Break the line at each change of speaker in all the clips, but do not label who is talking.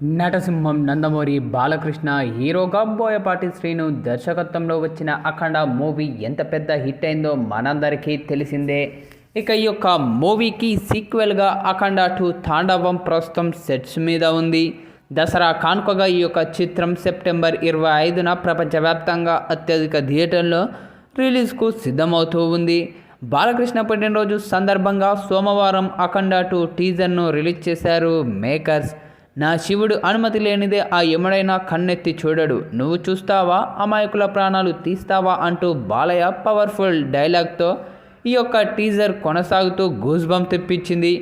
నటసింహం నందమూరి బాలకృష్ణ హీరోగా బోయపాటి శ్రీను దర్శకత్వంలో వచ్చిన అఖండ మూవీ ఎంత పెద్ద హిట్ అయిందో మనందరికీ తెలిసిందే. ఇక ఈ యొక్క మూవీకి సీక్వెల్గా అఖండ టూ తాండవం ప్రస్తుతం సెట్స్ మీద ఉంది. దసరా కానుకగా ఈ యొక్క చిత్రం సెప్టెంబర్ ఇరవై ఐదున ప్రపంచవ్యాప్తంగా అత్యధిక థియేటర్లో రిలీజ్కు సిద్ధమవుతూ ఉంది. బాలకృష్ణ పుట్టినరోజు సందర్భంగా సోమవారం అఖండ టూ టీజర్ను రిలీజ్ చేశారు మేకర్స్. నా శివుడు అనుమతి లేనిదే ఆ యముడైనా కన్నెత్తి చూడడు. నువ్వు చూస్తావా? అమాయకుల ప్రాణాలు తీస్తావా? అంటూ బాలయ్య పవర్ఫుల్ డైలాగ్తో ఈ యొక్క టీజర్ కొనసాగుతూ గూజ్బం తెప్పించింది.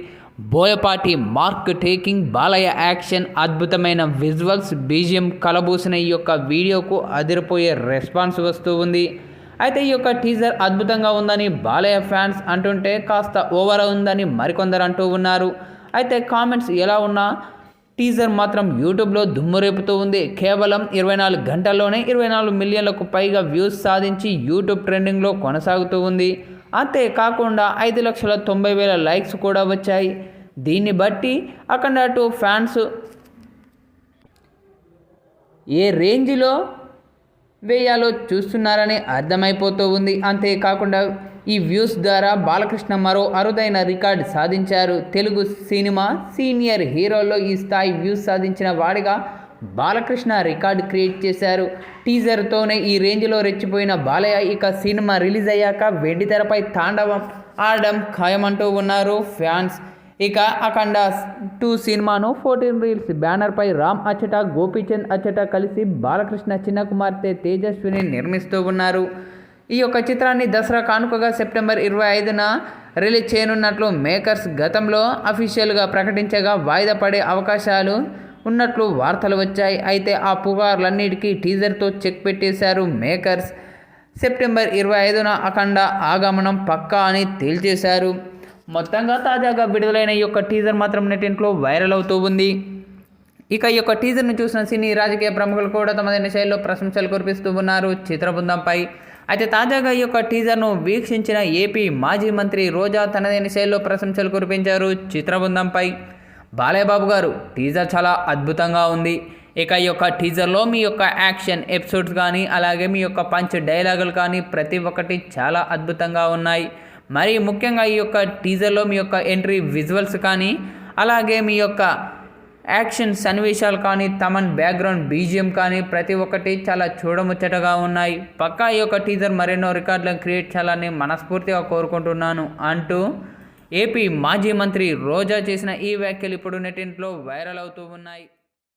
Boyapati mark taking Balayya action అద్భుతమైన విజువల్స్ బీజియం కలబూసిన ఈ యొక్క వీడియోకు అదిరిపోయే రెస్పాన్స్ వస్తూ ఉంది. అయితే ఈ యొక్క టీజర్ అద్భుతంగా ఉందని బాలయ్య ఫ్యాన్స్ అంటుంటే కాస్త ఓవర్ ఉందని మరికొందరు అంటూ ఉన్నారు. అయితే కామెంట్స్ ఎలా ఉన్నా టీజర్ మాత్రం యూట్యూబ్లో దుమ్ము రేపుతూ ఉంది. కేవలం ఇరవై నాలుగు గంటల్లోనే ఇరవై నాలుగు మిలియన్లకు పైగా వ్యూస్ సాధించి యూట్యూబ్ ట్రెండింగ్లో కొనసాగుతూ ఉంది. అంతేకాకుండా ఐదు లక్షల తొంభై వేల లైక్స్ కూడా వచ్చాయి. దీన్ని బట్టి అక్కడ టూ ఫ్యాన్స్ ఏ రేంజ్లో వేయాలో చూస్తున్నారని అర్థమైపోతూ ఉంది. అంతేకాకుండా ఈ వ్యూస్ ద్వారా బాలకృష్ణ మరో అరుదైన రికార్డ్ సాధించారు. తెలుగు సినిమా సీనియర్ హీరోల్లో ఈ స్థాయి వ్యూస్ సాధించిన వాడిగా బాలకృష్ణ రికార్డ్ క్రియేట్ చేశారు. టీజర్తోనే ఈ రేంజ్లో రెచ్చిపోయిన బాలయ్య ఇక సినిమా రిలీజ్ అయ్యాక వెండి తెరపై తాండవం ఆడడం ఖాయమంటూ ఉన్నారు ఫ్యాన్స్. ఇక అఖండ టూ సినిమాను ఫోర్టీన్ రీల్స్ బ్యానర్పై రామ్ అచ్చట గోపీచంద్ అచ్చట కలిసి బాలకృష్ణ చిన్న కుమార్తె తేజస్విని నిర్మిస్తూ ఉన్నారు. ఈ యొక్క చిత్రాన్ని దసరా కానుకగా సెప్టెంబర్ ఇరవై ఐదున రిలీజ్ చేయనున్నట్లు మేకర్స్ గతంలో అఫీషియల్గా ప్రకటించగా వాయిదా పడే అవకాశాలు ఉన్నట్లు వార్తలు వచ్చాయి. అయితే ఆ పుకార్లన్నిటికీ టీజర్తో చెక్ పెట్టేశారు మేకర్స్. సెప్టెంబర్ ఇరవై ఐదున అఖండ ఆగమనం పక్కా అని తేల్చేశారు. మొత్తంగా తాజాగా విడుదలైన ఈ యొక్క టీజర్ మాత్రం నెటింట్లో వైరల్ అవుతూ ఉంది. ఇక ఈ యొక్క టీజర్ను చూసిన సినీ రాజకీయ ప్రముఖులు కూడా తమదైన శైలిలో ప్రశంసలు కురిపిస్తూ ఉన్నారు. చిత్ర బృందంపై అయితే తాజాగా ఈ యొక్క టీజర్ను వీక్షించిన ఏపీ మాజీ మంత్రి రోజా తనదైన శైలిలో ప్రశంసలు కురిపించారు చిత్రబృందంపై. బాలయ్యబాబు గారు టీజర్ చాలా అద్భుతంగా ఉంది. ఇక ఈ యొక్క టీజర్లో మీ యొక్క యాక్షన్ ఎపిసోడ్స్ కానీ అలాగే మీ యొక్క పంచ్ డైలాగులు కానీ ప్రతి ఒక్కటి చాలా అద్భుతంగా ఉన్నాయి. మరి ముఖ్యంగా ఈ యొక్క టీజర్లో మీ యొక్క ఎంట్రీ విజువల్స్ కానీ అలాగే మీ యొక్క యాక్షన్ సన్నివేశాలు కానీ తమన్ బ్యాక్గ్రౌండ్ బీజిఎం కానీ ప్రతి ఒక్కటి చాలా చూడముచ్చటగా ఉన్నాయి. పక్కా ఈ యొక్క టీజర్ మరెన్నో రికార్డులను క్రియేట్ చేయాలని మనస్ఫూర్తిగా కోరుకుంటున్నాను అంటూ ఏపీ మాజీ మంత్రి రోజా చేసిన ఈ వ్యాఖ్యలు ఇప్పుడు నెటింట్లో వైరల్ అవుతూ ఉన్నాయి.